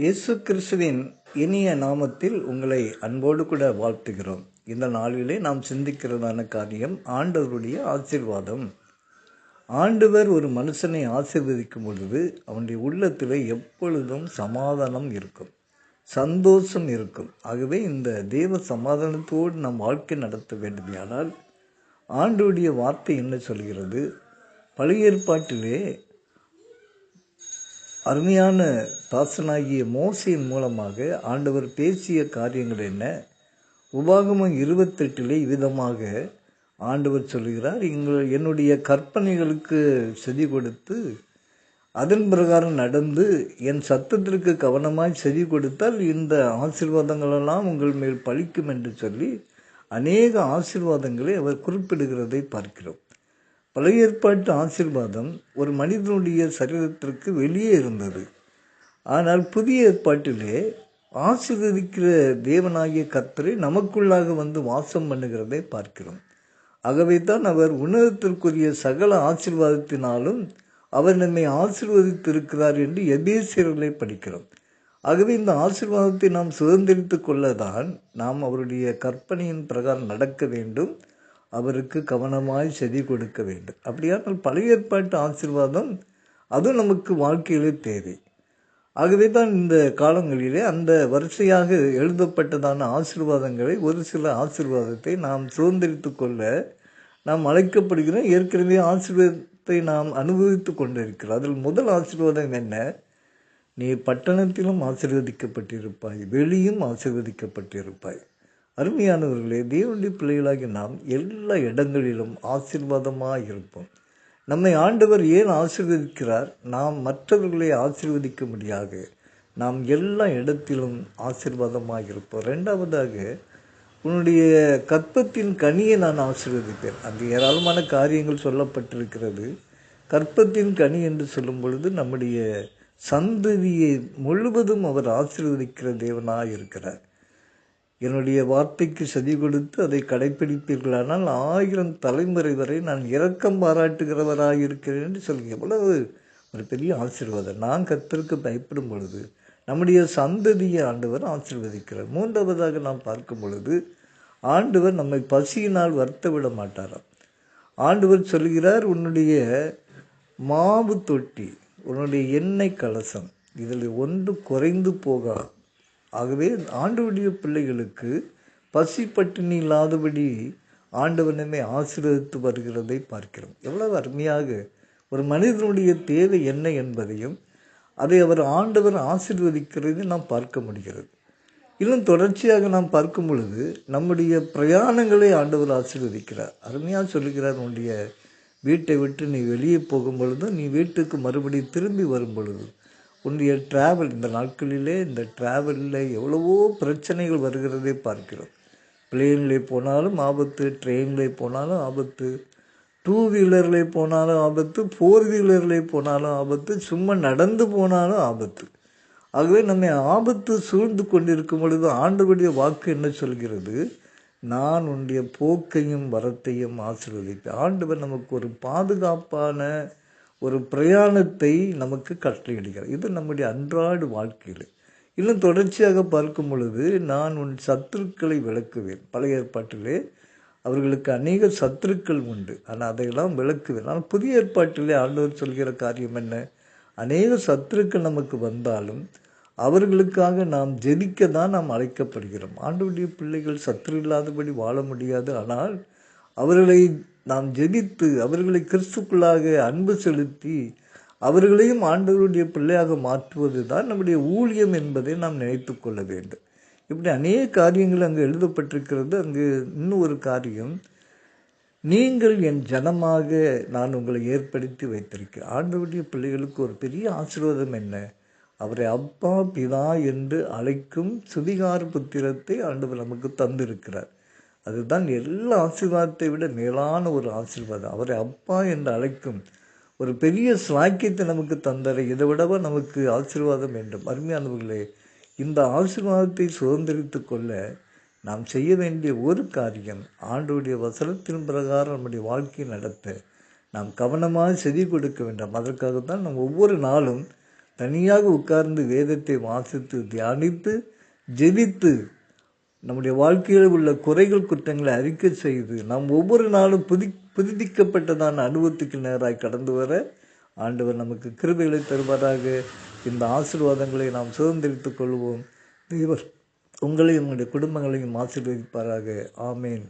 இயேசு கிறிஸ்துவின் இனிய நாமத்தில் உங்களை அன்போடு கூட வாழ்த்துகிறோம். இந்த நாளிலே நாம் சிந்திக்கிறதான காரியம் ஆண்டவருடைய ஆசீர்வாதம். ஆண்டவர் ஒரு மனுஷனை ஆசிர்வதிக்கும் பொழுது அவனுடைய உள்ளத்தில் எப்பொழுதும் சமாதானம் இருக்கும் சந்தோஷம் இருக்கும். ஆகவே இந்த தேவ சமாதானத்தோடு நாம் வாழ்க்கை நடத்த வேண்டுமையானால் ஆண்டுடைய வார்த்தை என்ன சொல்கிறது? பழைய ஏற்பாட்டிலே அருமையான தாசனாகிய மோசையின் மூலமாக ஆண்டவர் பேசிய காரியங்கள் என்ன? உபாகமம் இருபத்தெட்டிலே விதமாக ஆண்டவர் சொல்கிறார் எங்கள் என்னுடைய கற்பனைகளுக்கு செதி கொடுத்து அதன் பிரகாரம் நடந்து என் சத்தத்திற்கு கவனமாய் செவி கொடுத்தால் இந்த ஆசீர்வாதங்களெல்லாம் உங்கள் மேல் பழிக்கும் என்று சொல்லி அநேக ஆசீர்வாதங்களை அவர் குறிப்பிடுகிறதை பார்க்கிறோம். பழைய ஏற்பாட்டு ஆசீர்வாதம் ஒரு மனிதனுடைய சரீரத்திற்கு வெளியே இருந்தது. ஆனால் புதிய ஏற்பாட்டிலே ஆசீர்வதிக்கிற தேவனாகிய கத்தரை நமக்குள்ளாக வந்து வாசம் பண்ணுகிறதை பார்க்கிறோம். ஆகவே தான் அவர் உன்னதத்திற்குரிய சகல ஆசீர்வாதத்தினாலும் அவர் நம்மை ஆசிர்வதித்திருக்கிறார் என்று எபேசியர்களை படிக்கிறோம். ஆகவே இந்த ஆசீர்வாதத்தை நாம் சுதந்திரித்து கொள்ளதான் நாம் அவருடைய கற்பனையின் பிரகாரம் நடக்க வேண்டும். அவருக்கு கவனமாய் செதி கொடுக்க வேண்டும். அப்படியானால் பழைய ஏற்பாட்டு ஆசீர்வாதம் அதுவும் நமக்கு வாழ்க்கையிலே தேவை. ஆகவே தான் இந்த காலங்களிலே அந்த வரிசையாக எழுதப்பட்டதான ஆசீர்வாதங்களை ஒரு சில ஆசீர்வாதத்தை நாம் சுதந்திரித்து கொள்ள நாம் அழைக்கப்படுகிறோம் ஏற்கனவே ஆசீர்வாதத்தை நாம் அனுபவித்து கொண்டிருக்கிறோம். அதில் முதல் ஆசீர்வாதம் என்ன? நீ பட்டணத்திலும் ஆசீர்வதிக்கப்பட்டிருப்பாய் வெளியும் ஆசீர்வதிக்கப்பட்டிருப்பாய். அருமையானவர்களே தேவனுடைய பிள்ளைகளாகி நாம் எல்லா இடங்களிலும் ஆசீர்வாதமாக இருப்போம். நம்மை ஆண்டவர் ஏன் ஆசீர்வதிக்கிறார்? நாம் மற்றவர்களை ஆசீர்வதிக்க முடியாது நாம் எல்லா இடத்திலும் ஆசீர்வாதமாக இருப்போம். ரெண்டாவதாக உன்னுடைய கற்பத்தின் கனியை நான் ஆசீர்வதிப்பேன். அது ஏராளமான காரியங்கள் சொல்லப்பட்டிருக்கிறது. கற்பத்தின் கனி என்று சொல்லும் பொழுது நம்முடைய சந்ததியை முழுவதும் அவர் ஆசீர்வதிக்கிற தேவனாக இருக்கிறார். என்னுடைய வார்த்தைக்கு செதி கொடுத்து அதை கடைப்பிடிப்பீர்களானால் ஆயிரம் தலைமுறை வரை நான் இரக்கம் பாராட்டுகிறவராக இருக்கிறேன் என்று சொல்லி எவ்வளவு ஒரு பெரிய ஆசீர்வாதம். நான் கத்திற்கு பயப்படும் பொழுது நம்முடைய சந்ததியை ஆண்டவர் ஆசீர்வதிக்கிறார். மூன்றாவதாக நாம் பார்க்கும் பொழுது ஆண்டவர் நம்மை பசியினால் வருத்த விட மாட்டாராம். ஆண்டவர் சொல்கிறார் உன்னுடைய மாவு தொட்டி உன்னுடைய எண்ணெய் கலசம் இதில் ஒன்று குறைந்து போகாது. ஆகவே ஆண்டவருடைய பிள்ளைகளுக்கு பசி பட்டினி இல்லாதபடி ஆண்டவனமே ஆசீர்வதித்து வருகிறதை பார்க்கிறோம். எவ்வளவு அருமையாக ஒரு மனிதனுடைய தேவை என்ன என்பதையும் அதை அவர் ஆண்டவர் ஆசீர்வதிக்கிறது நாம் பார்க்க முடிகிறது. இன்னும் தொடர்ச்சியாக நாம் பார்க்கும் பொழுது நம்முடைய பிரயாணங்களை ஆண்டவர் ஆசீர்வதிக்கிறார். அருமையாக சொல்லுகிறார் உன்னுடைய வீட்டை விட்டு நீ வெளியே போகும் பொழுதும் நீ வீட்டுக்கு மறுபடியும் திரும்பி வரும் பொழுதும் உன்னுடைய டிராவல் இந்த நாட்களிலே இந்த டிராவலில் எவ்வளவோ பிரச்சனைகள் வருகிறதை பார்க்கிறோம். பிளேனில் போனாலும் ஆபத்து ட்ரெயினில் போனாலும் ஆபத்து டூ வீலரில் போனாலும் ஆபத்து ஃபோர் வீலரில் போனாலும் ஆபத்து சும்மா நடந்து போனாலும் ஆபத்து. ஆகவே நம்மை ஆபத்து சூழ்ந்து கொண்டிருக்கும் பொழுது ஆண்டவருடைய வாக்கு என்ன சொல்கிறது? நான் உன்னுடைய போக்கையும் வரத்தையும் ஆசீர்வதிப்பேன். ஆண்டவர் நமக்கு ஒரு பாதுகாப்பான ஒரு பிரயாணத்தை நமக்கு கட்டளையிடுகிறார் இது நம்முடைய அன்றாடு வாழ்க்கையில். இன்னும் தொடர்ச்சியாக பார்க்கும் பொழுது நான் உன் சத்துருக்களை விளக்குவேன். பழைய ஏற்பாட்டிலே அவர்களுக்கு அநேக சத்துருக்கள் உண்டு. ஆனால் அதையெல்லாம் விளக்குவேன். ஆனால் புதிய ஏற்பாட்டிலே ஆண்டவர் சொல்கிற காரியம் என்ன? அநேக சத்துருக்கள் நமக்கு வந்தாலும் அவர்களுக்காக நாம் ஜெனிக்க தான் நாம் அழைக்கப்படுகிறோம். ஆண்டவருடைய பிள்ளைகள் சத்துரு இல்லாதபடி வாழ முடியாது. ஆனால் அவர்களை நாம் ஜெபித்து அவர்களை கிறிஸ்துக்குள்ளாக அன்பு செலுத்தி அவர்களையும் ஆண்டவருடைய பிள்ளையாக மாற்றுவது தான் நம்முடைய ஊழியம் என்பதை நாம் நினைத்து கொள்ள வேண்டும். இப்படி அநேக காரியங்கள் அங்கு எழுதப்பட்டிருக்கிறது. அங்கு இன்னும் ஒரு காரியம் நீங்கள் என் ஜனமாக நான் உங்களை ஏற்படுத்தி வைத்திருக்கிறேன். ஆண்டவருடைய பிள்ளைகளுக்கு ஒரு பெரிய ஆசீர்வாதம் என்ன? அவரை அப்பா பிதா என்று அழைக்கும் சுதிகார புத்திரத்தை ஆண்டவர் நமக்கு தந்திருக்கிறார். அதுதான் எல்லா ஆசீர்வாதத்தை விட மேலான ஒரு ஆசீர்வாதம். அவரை அப்பா என்று அழைக்கும் ஒரு பெரிய சாக்கியத்தை நமக்கு தந்தரை இதை விடவா நமக்கு ஆசீர்வாதம் வேண்டும். அருமையானவர்களே இந்த ஆசீர்வாதத்தை சுதந்திரித்து கொள்ள நாம் செய்ய வேண்டிய ஒரு காரியம் ஆண்டுடைய வசனத்தின் பிரகாரம் நம்முடைய வாழ்க்கையை நடத்த நாம் கவனமாக செதி கொடுக்க வேண்டாம். அதற்காகத்தான் நாம் ஒவ்வொரு நாளும் தனியாக உட்கார்ந்து வேதத்தை வாசித்து தியானித்து ஜெபித்து நம்முடைய வாழ்க்கையில் உள்ள குறைகள் குற்றங்களை அறிக்கை செய்து நாம் ஒவ்வொரு நாளும் புதி புதுப்பிக்கப்பட்டதான அனுபவத்துக்கு நேராக கடந்து வர ஆண்டவர் நமக்கு கிருபைகளை தருவதாக இந்த ஆசீர்வாதங்களை நாம் சுதந்திரித்துக் கொள்வோம். தேவர் உங்களையும் உங்களுடைய குடும்பங்களையும் ஆசீர்வதிப்பாராக. ஆமேன்.